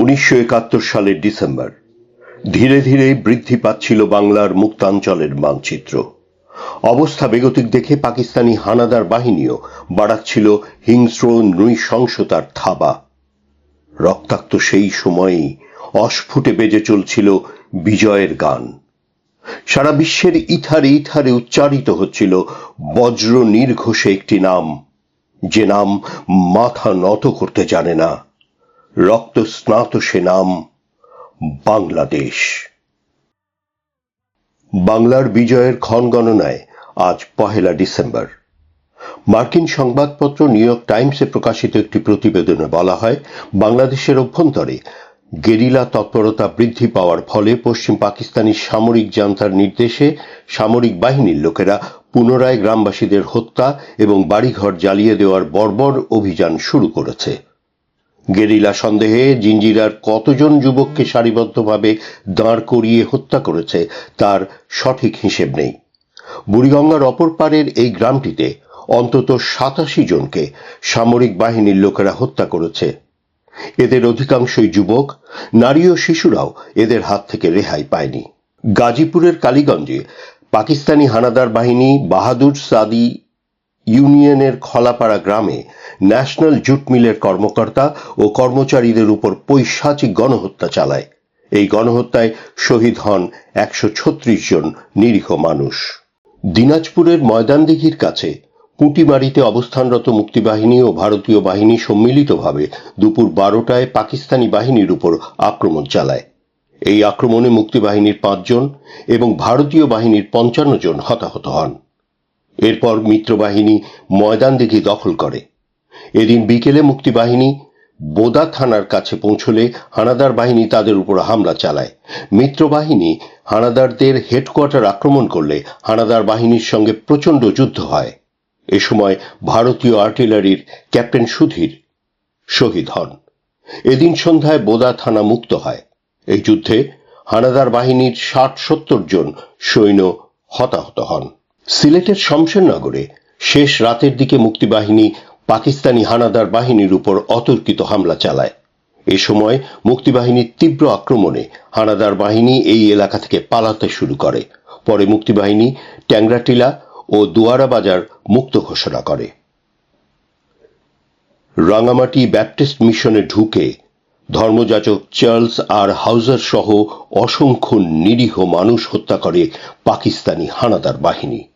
উনিশশো একাত্তর সালের ডিসেম্বর। ধীরে ধীরে বৃদ্ধি পাচ্ছিল বাংলার মুক্তাঞ্চলের মানচিত্র। অবস্থা বেগতিক দেখে পাকিস্তানি হানাদার বাহিনীও বাড়াচ্ছিল হিংস্র নৃশংসতার থাবা। রক্তাক্ত সেই সময়েই অস্ফুটে বেজে চলছিল বিজয়ের গান। সারা বিশ্বের ইথারে ইথারে উচ্চারিত হচ্ছিল বজ্র নির্ঘোষে একটি নাম, যে নাম মাথা নত করতে জানে না। রক্ত স্নাত সে নাম বাংলাদেশ। বাংলার বিজয়ের ক্ষণ গণনায় আজ পহেলা ডিসেম্বর। মার্কিন সংবাদপত্র নিউ ইয়র্ক টাইমসে প্রকাশিত একটি প্রতিবেদনে বলা হয়, বাংলাদেশের অভ্যন্তরে গেরিলা তৎপরতা বৃদ্ধি পাওয়ার ফলে পশ্চিম পাকিস্তানি সামরিক জান্তার নির্দেশে সামরিক বাহিনীর লোকেরা পুনরায় গ্রামবাসীদের হত্যা এবং বাড়িঘর জ্বালিয়ে দেওয়ার বর্বর অভিযান শুরু করেছে। গেরিলা সন্দেহে জিঞ্জিরার কতজন যুবককে সারিবদ্ধভাবে দাঁড় করিয়ে হত্যা করেছে তার সঠিক হিসেব নেই। বুড়িগঙ্গার অপর পারের এই গ্রামটিতে অন্তত সাতাশি জনকে সামরিক বাহিনীর লোকেরা হত্যা করেছে। এদের অধিকাংশই যুবক, নারী ও শিশুরাও এদের হাত থেকে রেহাই পায়নি। গাজীপুরের কালীগঞ্জে পাকিস্তানি হানাদার বাহিনী বাহাদুর সাদি ইউনিয়নের খলাপাড়া গ্রামে ন্যাশনাল জুট মিলের কর্মকর্তা ও কর্মচারীদের উপর পৈশাচিক গণহত্যা চালায়। এই গণহত্যায় শহীদ হন একশো ছত্রিশ জন নিরীহ মানুষ। দিনাজপুরের ময়দানদিঘির কাছে পুঁটিমারিতে অবস্থানরত মুক্তিবাহিনী ও ভারতীয় বাহিনী সম্মিলিতভাবে দুপুর বারোটায় পাকিস্তানি বাহিনীর উপর আক্রমণ চালায়। এই আক্রমণে মুক্তিবাহিনীর পাঁচজন এবং ভারতীয় বাহিনীর পঞ্চান্ন জন হতাহত হন। এরপর মিত্রবাহিনী ময়দানদিঘি দখল করে। এদিন বিকেলে মুক্তিবাহিনী বোদা থানার কাছে পৌঁছলে হানাদার বাহিনী তাদের উপর হামলা চালায়। মিত্রবাহিনী হানাদারদের হেডকোয়ার্টার আক্রমণ করলে হানাদার বাহিনীর সঙ্গে প্রচণ্ড যুদ্ধ হয়। এ সময় ভারতীয় আর্টিলারির ক্যাপ্টেন সুধীর শহীদ হন। এদিন সন্ধ্যায় বোদা থানা মুক্ত হয়। এই যুদ্ধে হানাদার বাহিনীর ষাট সত্তর জন সৈন্য হতাহত হন। সিলেটের শমশেরনগরে শেষ রাতের দিকে মুক্তিবাহিনী পাকিস্তানি হানাদার বাহিনীর উপর অতর্কিত হামলা চালায়। এ সময় মুক্তিবাহিনীর তীব্র আক্রমণে হানাদার বাহিনী এই এলাকা থেকে পালাতে শুরু করে। পরে মুক্তিবাহিনী ট্যাংরাটিলা ও দুয়ারা বাজার মুক্ত ঘোষণা করে। রাঙামাটি ব্যাপটিস্ট মিশনে ঢুকে ধর্মযাজক চার্লস আর হাউজার সহ অসংখ্য নিরীহ মানুষ হত্যা করে পাকিস্তানি হানাদার বাহিনী।